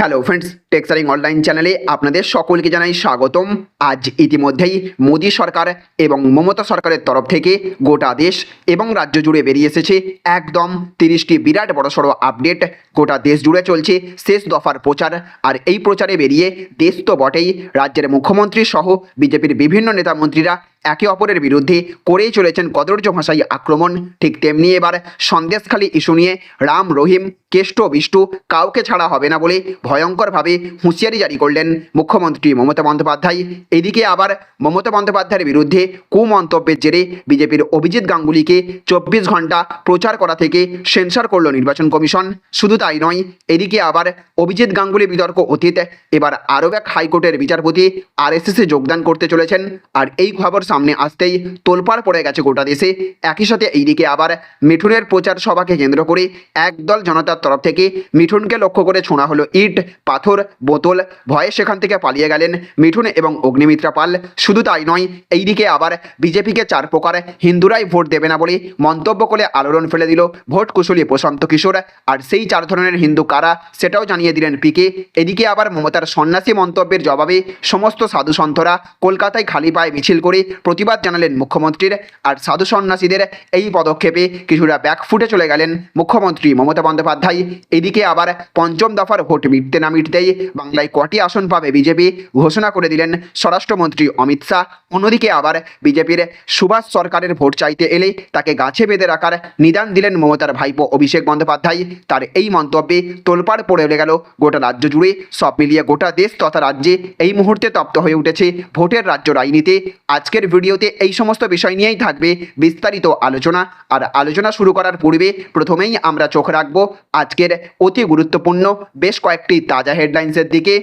Hello friends টেক্সারিং online চ্যানেলে আপনাদের সকলকে জানাই স্বাগতম। আজ ইতিমধ্যেই মোদী সরকার এবং মমতা সরকারের তরফ থেকে গোটা দেশ এবং রাজ্য জুড়ে বেরিয়ে এসেছে একদম তিরিশটি বিরাট বড়সড় আপডেট গোটা দেশ জুড়ে চলছে শেষ দফার প্রচার আর এই প্রচারে বেরিয়ে দেশ তো বটেই। রাজ্যের মুখ্যমন্ত্রী সহ বিজেপির বিভিন্ন নেতা মন্ত্রীরা একে অপরের বিরুদ্ধে করেই চলেছেন কদর্য ভাষায় আক্রমণ। ঠিক তেমনি এবার সন্দেশখালী ইস্যু নিয়ে রাম, রহিম, কেষ্ট, বিষ্টু কাউকে ছাড়া হবে না বলে ভয়ঙ্করভাবে হুঁশিয়ারি জারি করলেন মুখ্যমন্ত্রী মমতা বন্দ্যোপাধ্যায়। এদিকে আবার মমতা বন্দ্যোপাধ্যায়ের বিরুদ্ধে কুমন্তব্যের জেরে বিজেপির অভিজিৎ গাঙ্গুলিকে চব্বিশ ঘণ্টা প্রচার করা থেকে সেন্সার করল নির্বাচন কমিশন। শুধু তাই নয়, এদিকে আবার অভিজিৎ গাঙ্গুলি বিতর্ক অতীত। এবার আরও এক হাইকোর্টের বিচারপতি আরএসএসে যোগদান করতে চলেছেন। আর এই খবর সামনে আসতেই তোলপাড় পড়ে গেছে গোটা দেশে। একই সাথে এইদিকে আবার মিঠুনের প্রচার সভাকে কেন্দ্র করে একদল জনতার তরফ থেকে মিঠুনকে লক্ষ্য করে ছোঁড়া হলো ইট, পাথর, বোতল। ভয়ে সেখান থেকে পালিয়ে গেলেন মিঠুন এবং অগ্নিমিত্রা পাল। শুধু তাই নয়, এইদিকে আবার বিজেপিকে চার প্রকার হিন্দুরাই ভোট দেবে না বলে মন্তব্য করে আলোড়ন ফেলে দিল ভোট কুশলী প্রশান্ত কিশোর। আর সেই চার ধরনের হিন্দু কারা সেটাও জানিয়ে দিলেন পিকে। এদিকে আবার মমতার সন্ন্যাসী মন্তব্যের জবাবে সমস্ত সাধু সন্তরা কলকাতায় খালি পায়ে মিছিল করে প্রতিবাদ জানালেন মুখ্যমন্ত্রীর। আর সাধু সন্ন্যাসীদের এই পদক্ষেপে কিছুটা ব্যাকফুটে চলে গেলেন মুখ্যমন্ত্রী মমতা বন্দ্যোপাধ্যায়। এদিকে আবার পঞ্চম দফার ভোট মিটতে না মিটতেই বাংলায় কটি আসন পাবে বিজেপি ঘোষণা করে দিলেন স্বরাষ্ট্রমন্ত্রী অমিত শাহ। অন্যদিকে আবার বিজেপির সুভাষ সরকারের ভোট চাইতে এলে তাকে গাছে বেঁধে রাখার নিদান দিলেন মমতার ভাইপো অভিষেক বন্দ্যোপাধ্যায়। তার এই মন্তব্যে তোলপাড় পড়ে গেল গোটা রাজ্য জুড়ে। সব মিলিয়ে গোটা দেশ তথা রাজ্যে এই মুহূর্তে তপ্ত হয়ে উঠেছে ভোটের রাজ্য রাজনীতি। আজকের ভিডিওতে এই সমস্ত বিষয় নিয়েই থাকবে বিস্তারিত আলোচনা। আর আলোচনা শুরু করার পূর্বে প্রথমেই আমরা চোখ রাখব আজকের অতি গুরুত্বপূর্ণ, বেশ কয়েকটি তাজা হেডলাইন্সের দিকে।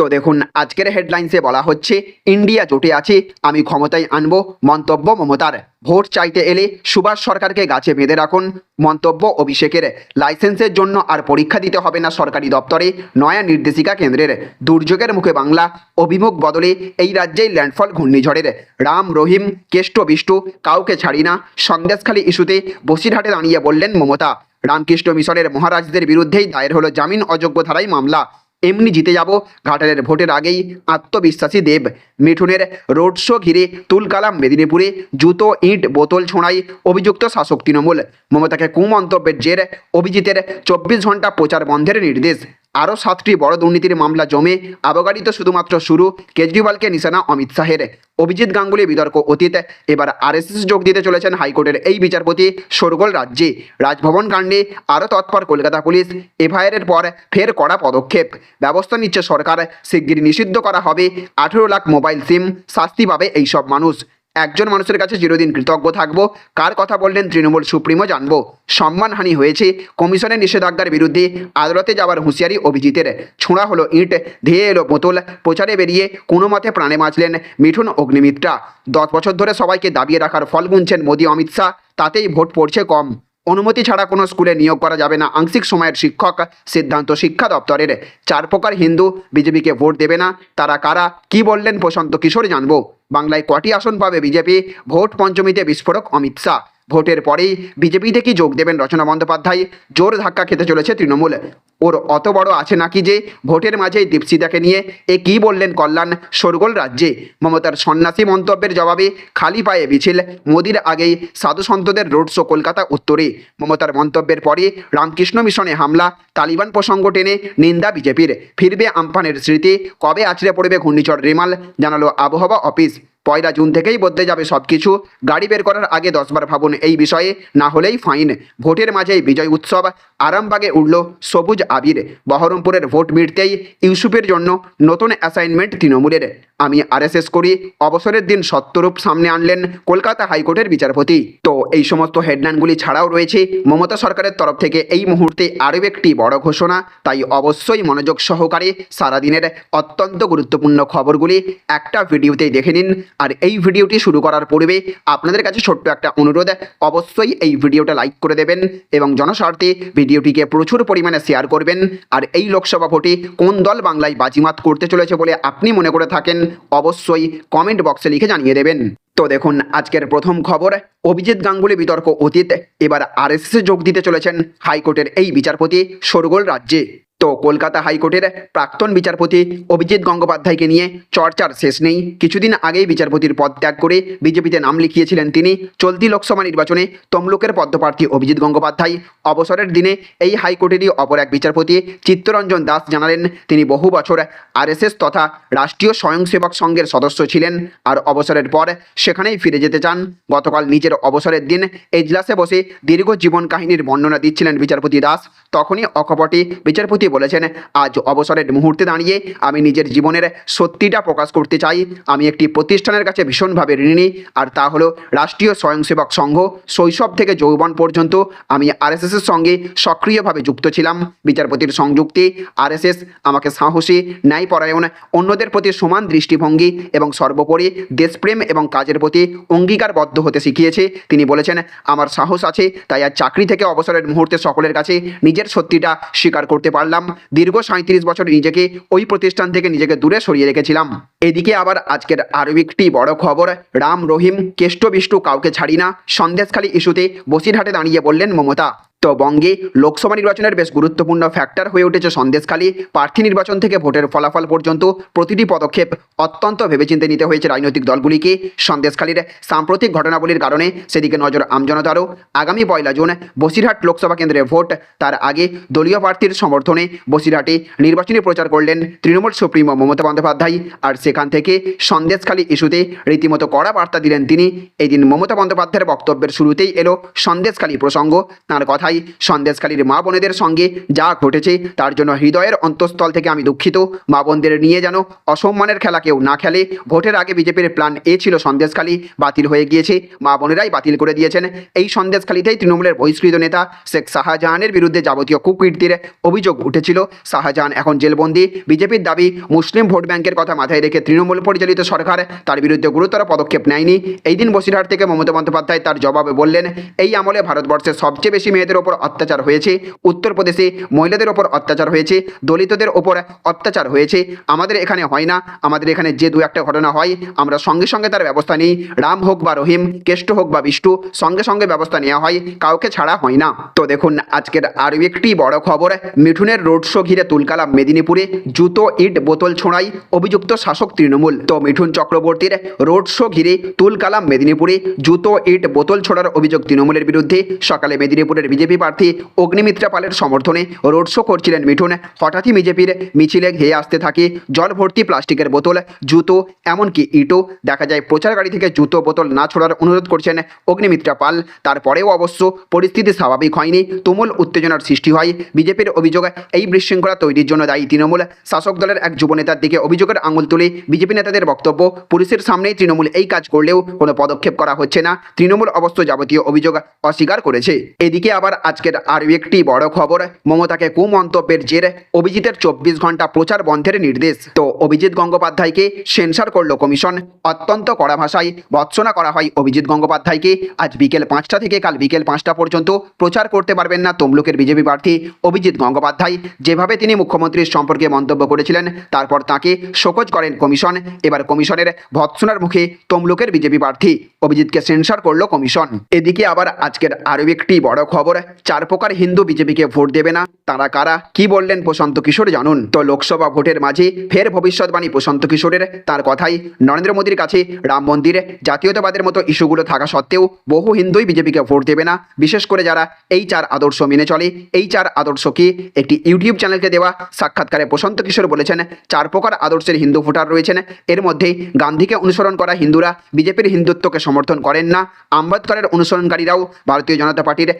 তো দেখুন, আজকের হেডলাইন্সে বলা হচ্ছে, ইন্ডিয়া জোটে আছে, আমি ক্ষমতায় আনব, মন্তব্য মমতার। ভোট চাইতে এলে সুভাষ সরকারকে গাছে বেঁধে রাখুন, মন্তব্য অভিষেকের। লাইসেন্সের জন্য আর পরীক্ষা দিতে হবে না সরকারি দপ্তরে, নয়া নির্দেশিকা কেন্দ্রের। দুর্যোগের মুখে বাংলা, অভিমুখ বদলে এই রাজ্যেই ল্যান্ডফল ঘূর্ণিঝড়ের। রাম, রহিম, কেষ্ট, বিষ্টু, কাউকে ছাড়ি না, সন্দেশখালী ইস্যুতে বসিরহাটে দাঁড়িয়ে বললেন মমতা। রামকৃষ্ণ মিশনের মহারাজদের বিরুদ্ধেই দায়ের হলো জামিন অযোগ্য ধারায় মামলা। এমনি জিতে যাব। ঘাটালের ভোটের আগেই আত্মবিশ্বাসী দেব। মিঠুনের রোড শো ঘিরে তুলকালাম মেদিনীপুরে। জুতো, ইট, বোতল ছোঁড়াই অভিযুক্ত শাসক তৃণমূল। মমতাকে কুমন্তব্যের জের, অভিজিতের চব্বিশ ঘণ্টা প্রচার বন্ধের নির্দেশ। আরও সাতটি বড় দুর্নীতির মামলা জমে আবগারিত শুধুমাত্র শুরু, কেজরিওয়ালকে নিশানা অমিত শাহের। অভিজিৎ গাঙ্গুলি বিতর্ক অতীত, এবার আরএসএস যোগ দিতে চলেছেন হাইকোর্টের এই বিচারপতি সরগোল রাজ্যে। রাজভবন কাণ্ডে আরও তৎপর কলকাতা পুলিশ, এফআইআরের পর ফের কড়া পদক্ষেপ। ব্যবস্থা নিচ্ছে সরকার শিগগির নিষিদ্ধ করা হবে, আঠেরো লাখ মোবাইল সিম, শাস্তি পাবে এইসব মানুষ। একজন মানুষের কাছে চিরদিন কৃতজ্ঞ থাকব। কার কথা বললেন তৃণমূল সুপ্রিমো জানব। সম্মানহানি হয়েছে কমিশনের নিষেধাজ্ঞার বিরুদ্ধে আদালতে যাওয়ার হুঁশিয়ারি অভিজিতের। ছোঁড়া হলো ইট, ধেয়ে এলো বোতল, প্রচারে বেরিয়ে কোনো মতে প্রাণে বাঁচলেন মিঠুন অগ্নিমিত্রা। দশ বছর ধরে সবাইকে দাবিয়ে রাখার ফল গুনছেন মোদী, অমিত শাহ, তাতেই ভোট পড়ছে কম। অনুমতি ছাড়া কোনো স্কুলে নিয়োগ করা যাবে না, আংশিক সময়ের শিক্ষক, সিদ্ধান্ত শিক্ষা দপ্তরের। চার প্রকার হিন্দু বিজেপিকে ভোট দেবে না, তারা কারা, কি বললেন প্রশান্ত কিশোর জানব। বাংলায় কটি আসন পাবে? বিজেপি ভোট পঞ্চমীতে বিস্ফোরক অমিত শাহ। ভোটের পরেই বিজেপিতে কি যোগ দেবেন রচনা বন্দ্যোপাধ্যায়। জোর ধাক্কা খেতে চলেছে তৃণমূল। ওর অত বড় আছে নাকি যে ভোটের মাঝেই দীপসিদাকে নিয়ে এ কি বললেন কল্যাণ সরগোল রাজ্যে? মমতার সন্ন্যাসী মন্তব্যের জবাবে খালি পায়ে মিছিল। মোদির আগেই সাধু সন্তদের রোড শো কলকাতা উত্তরে। মমতার মন্তব্যের পরে রামকৃষ্ণ মিশনে হামলা, তালিবান প্রসঙ্গ টেনে নিন্দা বিজেপির। ফিরবে আমফানের স্মৃতি, কবে আছড়ে পড়বে ঘূর্ণিঝড় রেমাল, জানালো আবহাওয়া অফিস। পয়লা জুন থেকেই বদলে যাবে সব কিছু গাড়ি বের করার আগে দশবার ভাবুন এই বিষয়ে, না হলেই ফাইন। ভোটের মাঝেই বিজয় উৎসব আরামবাগে উঠল সবুজ আবির। বহরমপুরের ভোট মিটতেই ইউসুফের জন্য নতুন অ্যাসাইনমেন্ট তৃণমূলের। আমি আরএসএস করি। অবসরের দিন সত্যরূপ সামনে আনলেন কলকাতা হাইকোর্টের বিচারপতি। তো এই সমস্ত হেডলাইনগুলি ছাড়াও রয়েছে। মমতা সরকারের তরফ থেকে এই মুহূর্তে আরও একটি বড় ঘোষণা। তাই অবশ্যই মনোযোগ সহকারে সারাদিনের অত্যন্ত গুরুত্বপূর্ণ খবরগুলি একটা ভিডিওতেই দেখে নিন। আর এই ভিডিওটি শুরু করার পূর্বে আপনাদের কাছে ছোট্ট একটা অনুরোধ, অবশ্যই এই ভিডিওটা লাইক করে দেবেন এবং জনস্বার্থে ভিডিওটিকে প্রচুর পরিমাণে শেয়ার করবেন। আর এই লোকসভা ভোটে কোন দল বাংলায় বাজিমাত করতে চলেছে বলে আপনি মনে করে থাকেন অবশ্যই কমেন্ট বক্সে লিখে জানিয়ে দেবেন। তো দেখুন, আজকের প্রথম খবর, অভিজিৎ গাঙ্গুলি বিতর্ক অতীত, এবার আরএসএসে যোগ দিতে চলেছেন হাইকোর্টের এই বিচারপতি সরগোল রাজ্যে। তো কলকাতা হাইকোর্টের প্রাক্তন বিচারপতি অভিজিৎ গঙ্গোপাধ্যায়কে নিয়ে চর্চার শেষ নেই। কিছুদিন আগেই বিচারপতির পদ ত্যাগ করে বিজেপিতে নাম লিখিয়েছিলেন তিনি। চলতি লোকসভা নির্বাচনে তমলুকের পদ্মপ্রার্থী অভিজিৎ গঙ্গোপাধ্যায়। অবসরের দিনে এই হাইকোর্টেরই অপর এক বিচারপতি চিত্তরঞ্জন দাস জানালেন, তিনি বহু বছর আরএসএস তথা রাষ্ট্রীয় স্বয়ংসেবক সংঘের সদস্য ছিলেন আর অবসরের পর সেখানেই ফিরে যেতে চান। গতকাল নিজের অবসরের দিন এজলাসে বসে দীর্ঘ জীবন কাহিনীর বর্ণনা দিচ্ছিলেন বিচারপতি দাস। তখনই অকপটে বিচারপতি বলেছেন, আজ অবসরের মুহূর্তে দাঁড়িয়ে আমি নিজের জীবনের সত্যিটা প্রকাশ করতে চাই। আমি একটি প্রতিষ্ঠানের কাছে ভীষণভাবে ঋণী। আর তা হলো রাষ্ট্রীয় স্বয়ংসেবক সংঘ শৈশব থেকে যৌবন পর্যন্ত আমি আরএসএসের সঙ্গে সক্রিয়ভাবে যুক্ত ছিলাম। বিচারপতির সংযুক্তি, আরএসএস আমাকে সাহসী, ন্যায়পরায়ণ, অন্যদের প্রতি সমান দৃষ্টিভঙ্গি এবং সর্বোপরি দেশপ্রেম এবং কাজের প্রতি অঙ্গীকারবদ্ধ হতে শিখিয়েছে। তিনি বলেছেন, আমার সাহস আছে, তাই আর চাকরি থেকে অবসরের মুহূর্তে সকলের কাছে নিজের সত্যিটা স্বীকার করতে পারলাম। দীর্ঘ সাঁত্রিশ বছর নিজেকে ওই প্রতিষ্ঠান থেকে নিজেকে দূরে সরিয়ে রেখেছিলাম। এদিকে আবার আজকের আরও একটি বড় খবর, রাম, রহিম কেষ্ট বিষ্টু কাউকে ছাড়ি না সন্দেশখালী ইস্যুতে বসিরহাটে দাঁড়িয়ে বললেন মমতা। তো বঙ্গে লোকসভা নির্বাচনের বেশ গুরুত্বপূর্ণ ফ্যাক্টর হয়ে উঠেছে সন্দেশখালী। প্রার্থী নির্বাচন থেকে ভোটের ফলাফল পর্যন্ত প্রতিটি পদক্ষেপ অত্যন্ত ভেবেচিন্তে নিতে হয়েছে রাজনৈতিক দলগুলিকে। সন্দেশখালীর সাম্প্রতিক ঘটনাবলীর কারণে সেদিকে নজর আমজনতারও আগামী পয়লা জুন বসিরহাট লোকসভা কেন্দ্রে ভোট, তার আগে দলীয় প্রার্থীর সমর্থনে বসিরহাটে নির্বাচনী প্রচার করলেন তৃণমূল সুপ্রিমো মমতা বন্দ্যোপাধ্যায়। আর সেখান থেকে সন্দেশখালী ইস্যুতে রীতিমতো কড়া বার্তা দিলেন তিনি। এদিন মমতা বন্দ্যোপাধ্যায়ের বক্তব্যের শুরুতেই এলো সন্দেশখালী প্রসঙ্গ। তার কথাই সন্দেশখালীর মা বোনেদের সঙ্গে যা ঘটেছে তার জন্য হৃদয়ের অন্তঃস্থল থেকে আমি দুঃখিত। মা বোনদের নিয়ে যেন অসম্মানের খেলা কেউ না খেলে। ভোটের আগে বিজেপির প্ল্যান এ ছিল সন্দেশখালী বাতিল হয়ে গিয়েছে। মা বোনেরাই বাতিল করে দিয়েছেন। এই সন্দেশখালীতেই তৃণমূলের বহিষ্কৃত নেতা শেখ শাহজাহানের বিরুদ্ধে যাবতীয় কুকীর্তির অভিযোগ উঠেছিল। শাহজাহান এখন জেলবন্দি। বিজেপির দাবি, মুসলিম ভোট ব্যাংকের কথা মাথায় রেখে তৃণমূল পরিচালিত সরকার তার বিরুদ্ধে গুরুতর পদক্ষেপ নেয়নি। এই দিন বসিরহাট থেকে মমতা বন্দ্যোপাধ্যায় তার জবাবে বললেন, এই আমলে ভারতবর্ষের সবচেয়ে বেশি মেয়েদের ওপর অত্যাচার হয়েছে। উত্তরপ্রদেশে মহিলাদের ওপর অত্যাচার হয়েছে। দলিতদের ওপর অত্যাচার হয়েছে। আমাদের এখানে হয় না। আমাদের এখানে যে দু একটা ঘটনা হয়, আমরা সঙ্গে সঙ্গে তার ব্যবস্থা নিই। রাম হোক বা রহিম, কেষ্ট হোক বা বিষ্ণু, সঙ্গে সঙ্গে ব্যবস্থা নেওয়া হয়। কাউকে ছাড়া হয় না। তো দেখুন, আজকের আরও একটি বড় খবর। মিঠুনের রোড শো ঘিরে তুলকালাম মেদিনীপুরে। জুতো, ইট, বোতল ছোঁড়াই অভিযুক্ত শাসক তৃণমূল। তো মিঠুন চক্রবর্তীর রোড শো ঘিরে তুলকালাম মেদিনীপুরে। জুতো, ইট, বোতল ছোড়ার অভিযোগ তৃণমূলের বিরুদ্ধে। সকালে মেদিনীপুরের বিজেপি প্রার্থী অগ্নিমিত্রা পালের সমর্থনে রোড শো করছিলেন মিঠুন। হঠাৎই বিজেপির মিছিলে ঘেয়ে আসতে থাকে জল ভর্তি প্লাস্টিকের বোতল, জুতো, এমনকি ইটো দেখা যায় প্রচার গাড়ি থেকে জুতো, বোতল না ছোড়ার অনুরোধ করছেন অগ্নিমিত্রা পাল। তারপরেও অবশ্য পরিস্থিতি স্বাভাবিক হয়নি, তুমুল উত্তেজনার সৃষ্টি হয়। বিজেপির অভিযোগ, এই বিশৃঙ্খলা তৈরির জন্য দায়ী তৃণমূল। শাসক দলের এক যুবনেতার দিকে অভিযোগের আঙুল তুলে বিজেপি নেতাদের বক্তব্য, পুলিশের সামনেই তৃণমূল এই কাজ করলেও কোনো পদক্ষেপ করা হচ্ছে না। তৃণমূল অবশ্য যাবতীয় অভিযোগ অস্বীকার করেছে। এদিকে আবার আজকের আরও একটি বড় খবর, মমতাকে কুমন্তব্যের জের অভিজিতের চব্বিশ ঘণ্টা প্রচার বন্ধের নির্দেশ। তো অভিজিৎ গঙ্গোপাধ্যায়কে সেন্সার করল কমিশন। অত্যন্ত কড়া ভাষায় ভৎসনা করা হয় অভিজিৎ গঙ্গোপাধ্যায়কে। আজ বিকেল পাঁচটা থেকে কাল বিকেল পাঁচটা পর্যন্ত প্রচার করতে পারবেন না তমলুকের বিজেপি প্রার্থী অভিজিৎ গঙ্গোপাধ্যায়। যেভাবে তিনি মুখ্যমন্ত্রীর সম্পর্কে মন্তব্য করেছিলেন, তারপর তাকে শোকজ করেন কমিশন। এবার কমিশনের ভৎসনার মুখে তমলুকের বিজেপি প্রার্থী অভিজিৎকে সেন্সার করল কমিশন। এদিকে আবার আজকের আরও একটি বড় খবর চার প্রকার হিন্দু বিজেপিকে ভোট দেবে না। তারা কারা? কি বললেন প্রশান্ত কিশোর জানুন। তো লোকসভা ভোটের মাঝে ফের ভবিষ্যৎবাণী প্রশান্ত কিশোরের। তার কথাই নরেন্দ্র মোদীর কাছে রাম মন্দির। জাতীয়তাবাদের মতো ইস্যুগুলো থাকা সত্ত্বেও বহু হিন্দুই বিজেপিকে ভোট দেবে না। বিশেষ করে যারা এই চার আদর্শ মেনে চলে। এই চার আদর্শকে একটি ইউটিউব চ্যানেলকে দেওয়া সাক্ষাৎকারে প্রশান্ত কিশোর বলেছেন, চার প্রকার আদর্শের হিন্দু ভোটার রয়েছেন। এর মধ্যে গান্ধীকে অনুসরণ করা হিন্দুরা বিজেপির হিন্দুত্বকে সমর্থন করেন না। আম্বেদকরের অনুসরণকারীরাও ভারতীয় জনতা পার্টির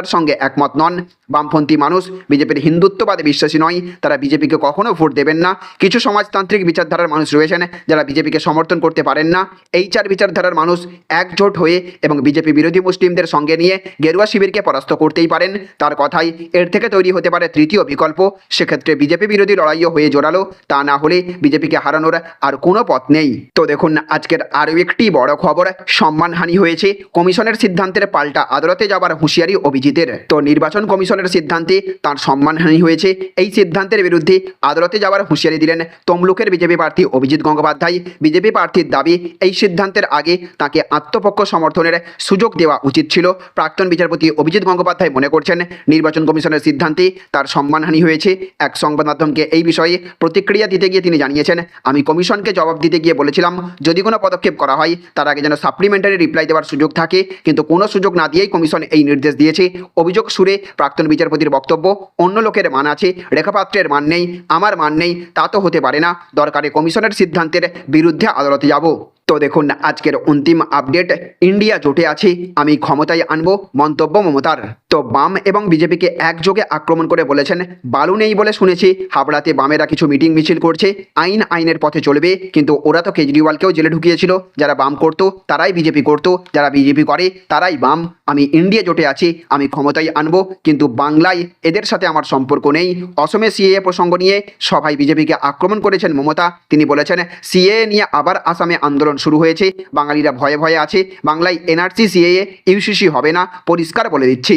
বিচারধারার সঙ্গে একমত নন। বামপন্থী মানুষ, বিজেপির হিন্দুত্ববাদে বিশ্বাসী নয়। তারা বিজেপিকে কখনো ভোট দেবেন না। কিছু সমাজতান্ত্রিক বিচারধারার মানুষ রয়েছেন যারা বিজেপিকে সমর্থন করতে পারেন না। এই চার বিচারধারার মানুষ একজোট হয়ে এবং বিজেপি বিরোধী মুসলিমদের সঙ্গে নিয়ে গেরুয়া শিবিরকে পরাস্ত করতেই পারেন। তার কথাই এর থেকে তৈরি হতে পারে তৃতীয় বিকল্প। সেক্ষেত্রে বিজেপি বিরোধী লড়াইও হয়ে জোরালো। তা না হলে বিজেপিকে হারানোর আর কোনো পথ নেই। তো দেখুন, আজকের আরও একটি বড় খবর। সম্মানহানি হয়েছে। কমিশনের সিদ্ধান্তের পাল্টা আদালতে যাবার হুঁশিয়ারি অভিজিৎ অভিজিতের তো নির্বাচন কমিশনের সিদ্ধান্তে তার সম্মানহানি হয়েছে। এই সিদ্ধান্তের বিরুদ্ধে আদালতে যাওয়ার হুঁশিয়ারি দিলেন তমলুকের বিজেপি প্রার্থী অভিজিৎ গঙ্গোপাধ্যায়। বিজেপি প্রার্থীর দাবি, এই সিদ্ধান্তের আগে তাকে আত্মপক্ষ সমর্থনের সুযোগ দেওয়া উচিত ছিল। প্রাক্তন বিচারপতি অভিজিৎ গঙ্গোপাধ্যায় মনে করছেন, নির্বাচন কমিশনের সিদ্ধান্তে তার সম্মানহানি হয়েছে। এক সংবাদ মাধ্যমকে এই বিষয়ে প্রতিক্রিয়া দিতে গিয়ে তিনি জানিয়েছেন, আমি কমিশনকে জবাব দিতে গিয়ে বলেছিলাম, যদি কোনো পদক্ষেপ করা হয়, তার আগে যেন সাপ্লিমেন্টারি রিপ্লাই দেওয়ার সুযোগ থাকে। কিন্তু কোনো সুযোগ না দিয়েই কমিশন এই নির্দেশ দিয়েছে। অভিযোগ সুরে প্রাক্তন বিচারপতির বক্তব্য, অন্য লোকের মান আছে, রেখাপাত্রের মান নেই, আমার মান নেই, তা তো হতে পারে না, দরকারে কমিশনের সিদ্ধান্তের বিরুদ্ধে আদালতে যাব। তো দেখুন, আজকের অন্তিম আপডেট, ইন্ডিয়া জোটে আছে, আমি ক্ষমতায় আনব, মন্তব্য মমতার। তো বাম এবং বিজেপিকে একযোগে আক্রমণ করে বলেছেন, বালু নেই বলে শুনেছি, হাবড়াতে বামেরা কিছু মিটিং মিছিল করছে, আইন আইনের পথে চলবে, কিন্তু ওরা তো কেজরিওয়ালকেও জেলে ঢুকিয়েছিল, যারা বাম করতো, তারাই বিজেপি করতো, যারা বিজেপি করে, তারাই বাম। আমি ইন্ডিয়া জোটে আছি, আমি ক্ষমতায় আনব, কিন্তু বাংলায় এদের সাথে আমার সম্পর্ক নেই। অসমে সিএ প্রসঙ্গ নিয়ে সভায় বিজেপিকে আক্রমণ করেছেন মমতা। তিনি বলেছেন সিএ নিয়ে আবার আসামে আন্দোলন শুরু হয়েছে। বাঙালিরা ভয়ে ভয়ে আছে। বাংলায় এনআরসি সিএ ইউসিসি হবে না। পরিষ্কার বলে দিচ্ছি।